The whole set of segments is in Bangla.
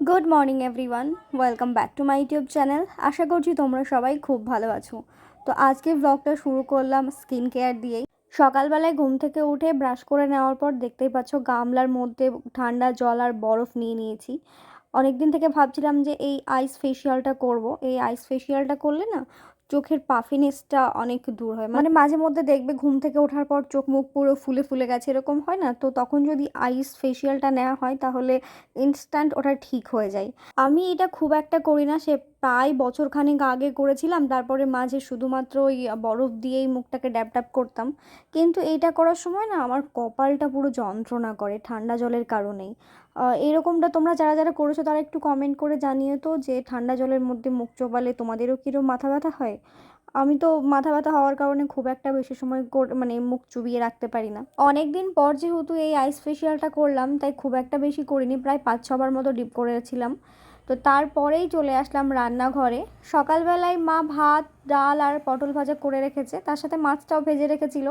Good morning everyone welcome back to my YouTube channel আশা করছি তোমরা সবাই খুব ভালো আছো। তো আজকে ব্লগটা শুরু করলাম স্কিন কেয়ার দিয়েই। সকালবেলায় ঘুম থেকে উঠে ব্রাশ করে নেওয়ার পর দেখতেই পাচ্ছ গামলার মধ্যে ঠান্ডা জল আর বরফ নিয়ে নিয়েছি। অনেক দিন থেকে ভাবছিলাম যে এই আইস ফেসিয়ালটা করব। এই আইস ফেসিয়ালটা করলে না চোখের পাফিনেসটা অনেক দূর হয়। মানে মাঝে মধ্যে দেখবে ঘুম থেকে ওঠার পর চোখ মুখ পুরো ফুলে ফুলে গেছে, এরকম হয় না? তো তখন যদি আইস ফেসিয়ালটা নেওয়া হয় তাহলে ইনস্ট্যান্ট ওটা ঠিক হয়ে যায়। আমি এটা খুব একটা করি না, সে প্রায় বছরখানেক আগে করেছিলাম, তারপরে মাঝে শুধুমাত্র ওই বরফ দিয়েই মুখটাকে ড্যাপ ড্যাপ করতাম। কিন্তু এইটা করার সময় না আমার কপালটা পুরো যন্ত্রণা করে ঠান্ডা জলের কারণেই। এরকমটা তোমরা যারা যারা করেছ তারা একটু কমেন্ট করে জানিয়ে তো যে ঠান্ডা জলের মধ্যে মুখ চোবালে তোমাদেরও কিরম মাথা ব্যথা হয়? আমি তো মাথা ব্যথা হওয়ার কারণে খুব একটা বেশি সময় মানে মুখ চুবিয়ে রাখতে পারি না। অনেক দিন পর যেহেতু এই আইস ফেসিয়ালটা করলাম, তাই খুব একটা বেশি করিনি, প্রায় পাঁচ ছবার মতো ডিপ করেছিলাম। তো তারপরেই চলে আসলাম রান্নাঘরে। সকালবেলায় মা ভাত, ডাল আর পটল ভাজা করে রেখেছে। তার সাথে মাছটাও ভেজে রেখেছিল।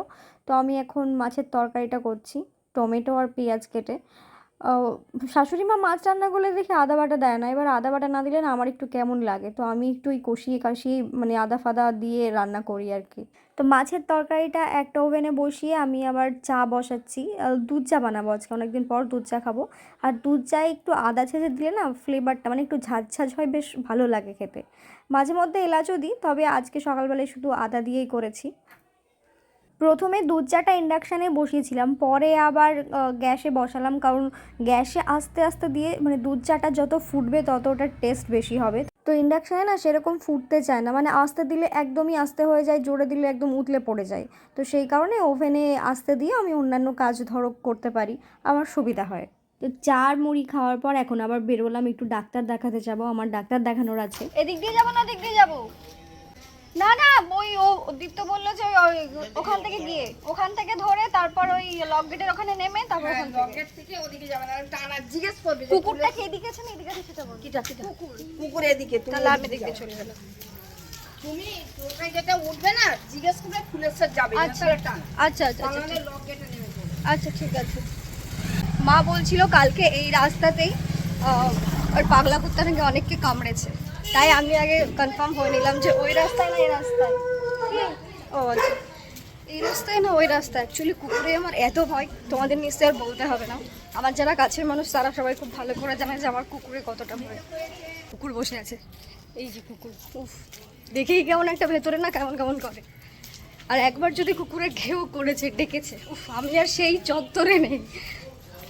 তো আমি এখন মাছের তরকারিটা করছি, টমেটো আর পেঁয়াজ কেটে। শাশুড়ি মা মাছ রান্না করলে দেখি আদা বাটা দেয় না। এবার আদা বাটা না দিলে না আমার একটু কেমন লাগে। তো আমি একটু ওই কষিয়ে কাশিয়ে মানে আদা ফাদা দিয়ে রান্না করি আর কি তো মাছের তরকারিটা একটা ওভেনে বসিয়ে আমি আবার চা বসাচ্ছি। দুধ চা বানাবো আজকে, অনেকদিন পর দুধ চা খাব। আর দুধ চায়ে একটু আদা ছেঁচে দিলে না ফ্লেভারটা মানে একটু ঝাঁঝ ঝাঁঝ হয়, বেশ ভালো লাগে খেতে। মাঝে মধ্যে এলাচও দিই, তবে আজকে সকালবেলায় শুধু আদা দিয়েই করেছি। প্রথমে দুধ চাটা ইন্ডাকশানে বসিয়েছিলাম, পরে আবার গ্যাসে বসালাম, কারণ গ্যাসে আস্তে আস্তে দিয়ে মানে দুধ চাটা যত ফুটবে তত ওটার টেস্ট বেশি হবে। তো ইন্ডাকশানে না সেরকম ফুটতে চায় না মানে আস্তে দিলে একদমই আস্তে হয়ে যায়, জোরে দিলে একদম উতলে পড়ে যায়। তো সেই কারণে ওভেনে আস্তে দিয়ে আমি অন্যান্য কাজ ধরো করতে পারি, আমার সুবিধা হয়। তো চার মুড়ি খাওয়ার পর এখন আবার বেরোলাম, একটু ডাক্তার দেখাতে যাব, আমার ডাক্তার দেখানোর আছে। এদিক দিয়ে যাব না, ওদিক দিয়ে যাব? না না ওই ও দীপ্ত বলল যে ওই ওখান থেকে গিয়ে ওখান থেকে ধরে তারপর ওই লক গেটের ওখানে নেমে তারপর ওখান থেকে। থেকে ওদিকে যাবে না টানা জিজ্ঞেস করবে কুকুরটা কি এদিকে আছে না এদিকে আছে সেটা বল। কিটা কিটা? কুকুর। এদিকে তুমি তাহলে আমি এদিকে এদিক। চলে গেলাম। তুমি টোটাই যেটা উঠবে না জিজ্ঞেস করবে ফুলেশ্বর যাবে আচ্ছা। আচ্ছা আচ্ছা আচ্ছা তাহলে নেমে আচ্ছা ঠিক আছে। মা বলছিল কালকে এই রাস্তাতেই আহ, ওর পাগলা কুত্তা নাকি অনেককে কামড়েছে। তাই আমি আগে কনফার্ম হয়ে নিলাম যে ওই রাস্তায় না এই রাস্তায়? ও আচ্ছা। এই রাস্তায় না ওই রাস্তা অ্যাকচুয়ালি কুকুরে আমার এত ভয়, তোমাদের নিশ্চয়ই আর বলতে হবে না। আমার যারা কাছের মানুষ, তারা সবাই খুব ভালো করে জানে যে আমার কুকুরে কতটা ভয়। কুকুর বসে আছে। এই যে কুকুর, উফ। দেখেই কেমন একটা ভেতরে না কেমন কেমন করে। আর একবার যদি কুকুরে ঘেউ করেছে, ডেকেছে, উফ, আমি আর সেই চত্বরে নেই।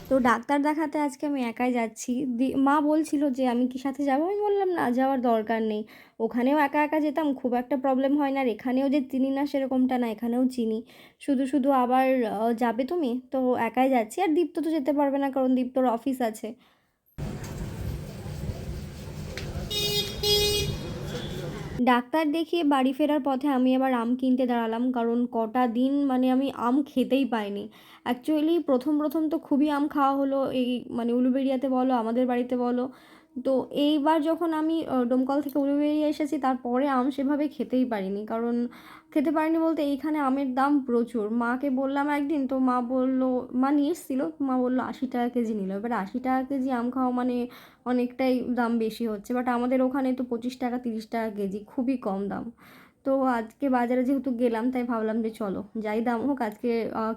তো ডাক্তার দেখাতে আজকে আমি একাই যাচ্ছি। মা বলছিল যে, আমি কি সাথে যাব? আমি বললাম, না, যাওয়ার দরকার নেই। ওখানেও একা একা যেতাম, খুব একটা প্রবলেম হয় না। আর এখানেও যে চিনি না, সেরকমটা না, এখানেও চিনি। শুধু শুধু আবার যাবে তুমি? তো একাই যাচ্ছি। আর দীপ্ত তো যেতে পারবে না, কারণ দীপ্তর অফিস আছে। ডাক্তার দেখিয়ে বাড়ি ফেরার পথে আমি আবার আম কিনতে দাঁড়ালাম, কারণ কটা দিন মানে আমি আম খেতেই পাইনি। অ্যাকচুয়ালি প্রথম প্রথম তো খুবই আম খাওয়া হলো, এই মানে উলুবেড়িয়াতে বলো, আমাদের বাড়িতে বলো তো এইবার যখন আমি ডোমকল থেকে উলুবেড়িয়া এসেছি, তারপরে আম সেভাবে খেতেই পারিনি। কারণ খেতে পারিনি বলতে এইখানে আমের দাম প্রচুর। মাকে বললাম একদিন, তো মা বলল, মা নিয়ে এসেছিল, মা বলল আশি টাকা কেজি নিল। এবার আশি টাকা কেজি আম খাওয়া মানে অনেকটাই দাম বেশি হচ্ছে। বাট আমাদের ওখানে তো পঁচিশ টাকা, তিরিশ টাকা কেজি, খুবই কম দাম। তো আজকে বাজারে যেহেতু গেলাম, তাই ভাবলাম যে চলো, যাই দাম হোক, আজকে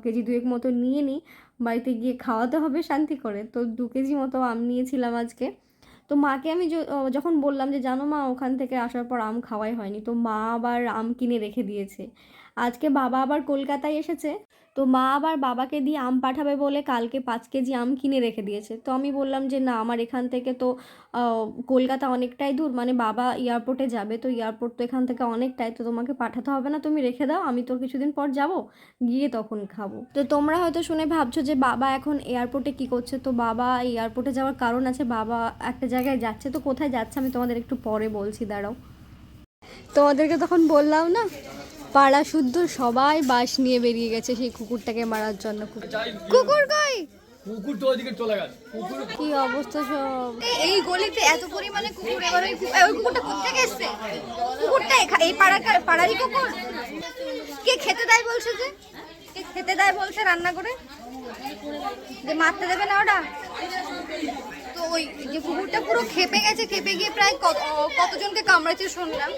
কেজি দুয়েক মতো নিয়ে নিই। বাড়িতে গিয়ে খাওয়াতে হবে শান্তি করে। তো দু কেজি মতো আম নিয়েছিলাম আজকে। তো মাকে আমি যখন বললাম যে, জানো মা, ওখান থেকে আসার পর আম খাওয়াই হয়নি। তো মা আবার আম কিনে রেখে দিয়েছে। আজকে বাবা আবার কলকাতায় এসেছে। তো মা আবার বাবাকে দিয়ে আম পাঠাবে বলে কালকে পাঁচ কেজি আম কিনে রেখে দিয়েছে। তো আমি বললাম যে, না, আমার এখান থেকে তো কলকাতা অনেকটাই দূর মানে বাবা এয়ারপোর্টে যাবে, তো এয়ারপোর্ট তো এখান থেকে অনেকটাই, তো তোমাকে পাঠাতে হবে না, তুমি রেখে দাও, আমি তো কিছুদিন পর যাব, গিয়ে তখন খাব। তো তোমরা হয়তো শুনে ভাবছ যে, বাবা এখন এয়ারপোর্টে কি করছে? তো বাবা এয়ারপোর্টে যাওয়ার কারণ আছে, বাবা একটা জায়গায় যাচ্ছে, তো কোথায় যাচ্ছে আমি তোমাদের একটু পরে বলছি, দাঁড়াও। তোমাদেরকে তখন বললাম না পাড়া শুদ্ধ সবাই বাস নিয়ে বেরিয়ে গেছে সেই কুকুরটাকে মারার জন্য। কুকুর কই? কুকুর তো ওইদিকে চলে গেছে। কুকুর কি অবস্থা সব? এই গলিতে এত পরিমাণে কুকুর এবার ওই কুকুরটা কোথেকে এসছে? কুকুরটা এই পাড়ার পাড়ারই কুকুর? কে খেতে দেয় বলছে যে? কে খেতে দেয় বলছে রান্না করে? যে মারতে দেবে না ওটা? ওই যে কুকুরটা পুরো খেপে গেছে, খেপে গিয়ে প্রায় কত কতজনকে কামড়েছে শুনলাম।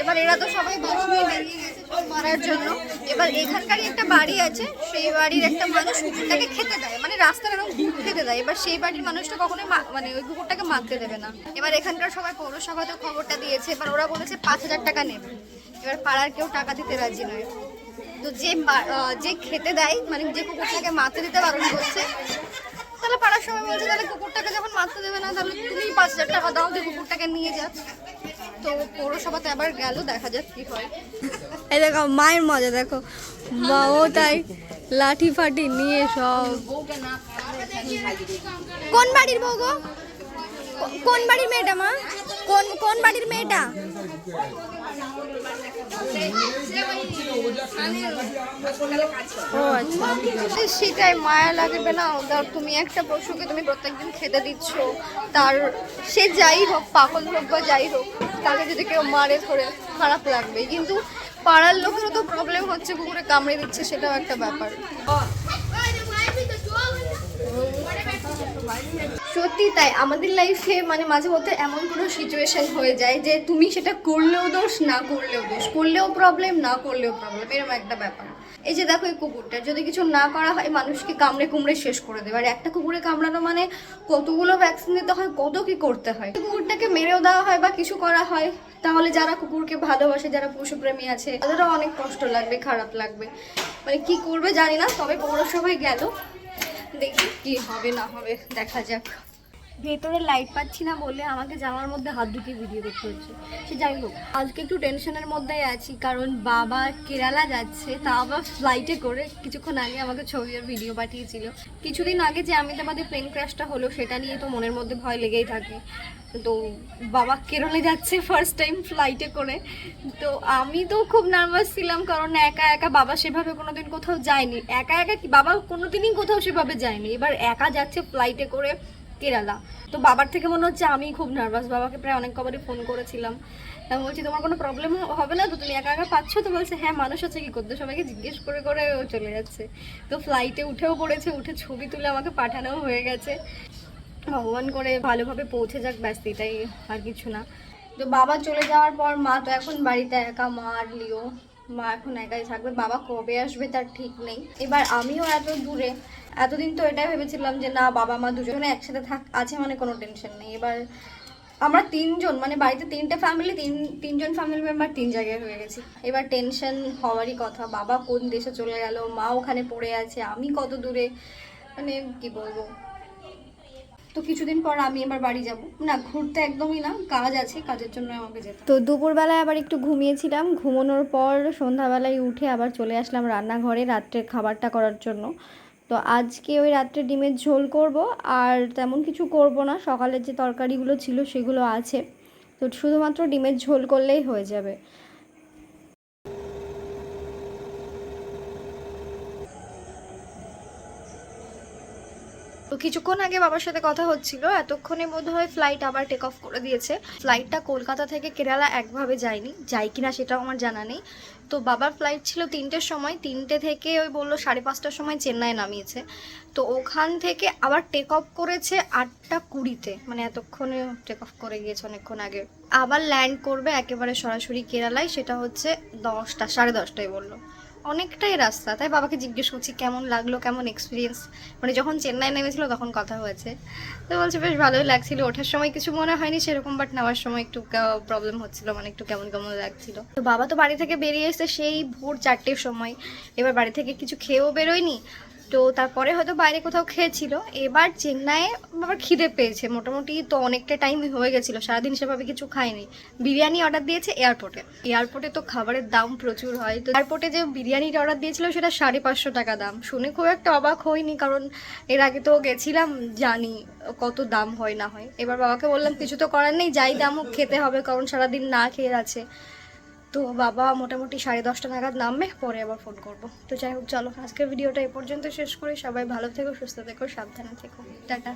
এবার এরা তো সবাই বাস নিয়ে বেরিয়ে গেছে মারার জন্য। এবার এখানকারই একটা বাড়ি আছে, সেই বাড়ির একটা মানুষ কুকুরটাকে খেতে দেয়। মানে রাস্তার এরকম খেতে দেয়। এবার সেই বাড়ির মানুষটা কখনোই মানে ওই কুকুরটাকে মারতে দেবে না। এবার এখানকার সবাই পৌরসভাতে খবরটা দিয়েছে। এবার ওরা বলেছে পাঁচ হাজার টাকা নেবে। এবার পাড়ার কেউ টাকা দিতে রাজি নয়। তো যে যে খেতে দেয় মানে যে কুকুরটাকে মারতে দিতে বারণ করছে, তাহলে পাড়ার সবাই বলছে তাহলে কুকুরটাকে যখন মারতে দেবে না তাহলে তুমি পাঁচ হাজার টাকা দাও কুকুরটাকে নিয়ে তো পৌরসভাতে আবার গেল দেখা যাক কি হয়। এই দেখো মায়ের মজা দেখো। বাবাও তাই লাঠি ফাটি নিয়ে সব। কোন বাড়ির বউ গো? কোন বাড়ির মেয়েটা মা? কোন কোন বাড়ির মেয়েটা? আচ্ছা। সেটাই মায়া লাগবে না। ধর তুমি একটা পশুকে তুমি প্রত্যেকদিন খেতে দিচ্ছ। তার, সে যাই হোক, পাগল হোক বা যাই হোক, তাকে যদি কেউ মারে ধরে, খারাপ লাগবে কিন্তু পাড়ার লোকেরও তো প্রবলেম হচ্ছে, কুকুরে কামড়ে দিচ্ছে, সেটাও একটা ব্যাপার। সত্যি তাই আমাদের লাইফে মানে মাঝে মধ্যে এমন কোনো সিচুয়েশন হয়ে যায় যে তুমি সেটা করলেও দোষ, না করলেও দোষ। করলেও প্রবলেম না করলেও প্রবলেম এরকম একটা ব্যাপার। এই যে দেখো এই কুকুরটা, যদি কিছু না করা হয়, মানুষকে কামড়ে কুমড়ে শেষ করে দেবে। আর একটা কুকুরে কামড়ানো মানে কতগুলো ভ্যাকসিন দিতে হয়, কত কি করতে হয়? কুকুরটাকে মেরেও দেওয়া হয় বা কিছু করা হয়, তাহলে যারা কুকুরকে ভালোবাসে, যারা পশুপ্রেমী আছে, তাদেরও অনেক কষ্ট লাগবে, খারাপ লাগবে। মানে কি করবে জানি না, তবে পৌরসভায় গেল। দেখি কি হবে, না হবে, দেখা যাক। ভেতরে লাইট পাচ্ছি না বলে আমাকে জামার মধ্যে হাত ঢুকিয়ে ভিডিও দেখতে হচ্ছে। সে যাই হোক, আজকে একটু টেনশনের মধ্যেই আছি, কারণ বাবা কেরালা যাচ্ছে, তা আবার ফ্লাইটে করে কিছুক্ষণ আগে আমাকে ছবি আর ভিডিও পাঠিয়েছিল। কিছুদিন আগে যে আমি আমাদের প্লেন ক্র্যাশটা হলো, সেটা নিয়ে তো মনের মধ্যে ভয় লেগেই থাকে। তো বাবা কেরলে যাচ্ছে ফার্স্ট টাইম ফ্লাইটে করে। তো আমি তো খুব নার্ভাস ছিলাম, কারণ একা একা বাবা সেভাবে কোনোদিন কোথাও যায়নি। একা একা কি, বাবা কোনোদিনই কোথাও সেভাবে যায়নি। এবার একা যাচ্ছে ফ্লাইটে করে কেরালা। তো বাবার থেকে মনে হচ্ছে আমি খুব নার্ভাস বাবাকে প্রায় অনেক কবারই ফোন করেছিলাম। বলছি, তোমার কোনো প্রবলেম হবে না তো? তুমি একা একা পাচ্ছ? তো বলছে হ্যাঁ মানুষ আছে, কি করতে? সবাইকে জিজ্ঞেস করে করে চলে যাচ্ছে। তো ফ্লাইটে উঠেও পড়েছে, উঠে ছবি তুলে আমাকে পাঠানো হয়ে গেছে। ভগবান করে ভালোভাবে পৌঁছে যাক, ব্যাস, এটাই আর কিছু না। তো বাবা চলে যাওয়ার পর মা তো এখন বাড়িতে একা, মা আর লিও। মা এখন একাই থাকবে, বাবা কবে আসবে তার ঠিক নেই। এবার আমিও এত দূরে, এতদিন তো এটাই ভেবেছিলাম যে না, বাবা, মা দুজনে একসাথে থাক, আছে মানে কোনো টেনশন নেই। এবার আমরা তিনজন মানে বাড়িতে তিনটে ফ্যামিলি তিন, তিনজন ফ্যামিলি মেম্বার তিন জায়গায় হয়ে গেছি। এবার টেনশন হওয়ারই কথা, বাবা কোন দেশে চলে গেল, মা ওখানে পড়ে আছে, আমি কত দূরে মানে কি বলব? তো কিছুদিন পর আমি এবার বাড়ি যাব। না, ঘুরতে একদমই না, কাজ আছে, কাজের জন্য আমাকে যেতে তো দুপুরবেলায় আবার একটু ঘুমিয়েছিলাম। ঘুমানোর পর সন্ধ্যাবেলায় উঠে আবার চলে আসলাম রান্নাঘরে রাত্রের খাবারটা করার জন্য। তো আজকে ওই রাত্রে ডিমের ঝোল করব, আর তেমন কিছু করব না। সকালের যে তরকারিগুলো ছিল সেগুলো আছে। তো শুধুমাত্র ডিমের ঝোল করলেই হয়ে যাবে। কিছুক্ষণ আগে বাবার সাথে কথা হচ্ছিল, এতক্ষণে বোধহয় ফ্লাইট আবার টেক অফ করে দিয়েছে। ফ্লাইটটা কলকাতা থেকে কেরালা একভাবে যায়নি, যাই কিনা সেটাও আমার জানা নেই। তো বাবার ফ্লাইট ছিল তিনটের সময়, তিনটে থেকে ওই বলল সাড়ে পাঁচটার সময় চেন্নাই নামিয়েছে। তো ওখান থেকে আবার টেক অফ করেছে আটটা কুড়িতে মানে এতক্ষণে টেক অফ করে গিয়েছে অনেকক্ষণ আগে। আবার ল্যান্ড করবে একেবারে সরাসরি কেরালায়, সেটা হচ্ছে দশটা, সাড়ে দশটায় বলল। অনেকটাই রাস্তা। তাই বাবাকে জিজ্ঞেস করছি, কেমন লাগল? কেমন এক্সপিরিয়েন্স মানে যখন চেন্নাই নেমেছিল তখন কথা হয়েছে। তো বলছে, বেশ ভালোই লাগছিল। ওঠার সময় কিছু মনে হয়নি সেরকম বাট নেওয়ার সময় একটু প্রবলেম হচ্ছিল মানে একটু কেমন কেমন লাগছিল। তো বাবা তো বাড়ি থেকে বেরিয়ে এসে সেই ভোর চারটের সময়। এবার বাড়ি থেকে কিছু খেয়েও বেরোয়নি। তো তারপরে হয়তো বাইরে কোথাও খেয়েছিল। এবার চেন্নাইয়ে আবার খিদে পেয়েছে। মোটামুটি তো অনেকটা টাইম হয়ে গেছিল। সারাদিন সেভাবে কিছু খায়নি। বিরিয়ানি অর্ডার দিয়েছে এয়ারপোর্টে এয়ারপোর্টে তো খাবারের দাম প্রচুর হয়। তো এয়ারপোর্টে যে বিরিয়ানিটা অর্ডার দিয়েছিল সেটা সাড়ে পাঁচশো টাকা দাম। শুনে খুব একটা অবাক হয়নি কারণ এর আগে তো গেছিলাম, জানি কত দাম হয় না হয়। এবার বাবাকে বললাম, কিছু তো করার নেই, যাই দাম হোক, খেতে হবে কারণ সারাদিন না খেয়ে আছে। তো বাবা মোটামুটি সাড়ে দশটা নাগাদ নামবে, পরে আবার ফোন করব। তো যাই হোক, চলো, আজকের ভিডিওটা এ পর্যন্ত শেষ করে। সবাই ভালো থেকো, সুস্থ থেকো, সাবধানে থেকো। টাটা।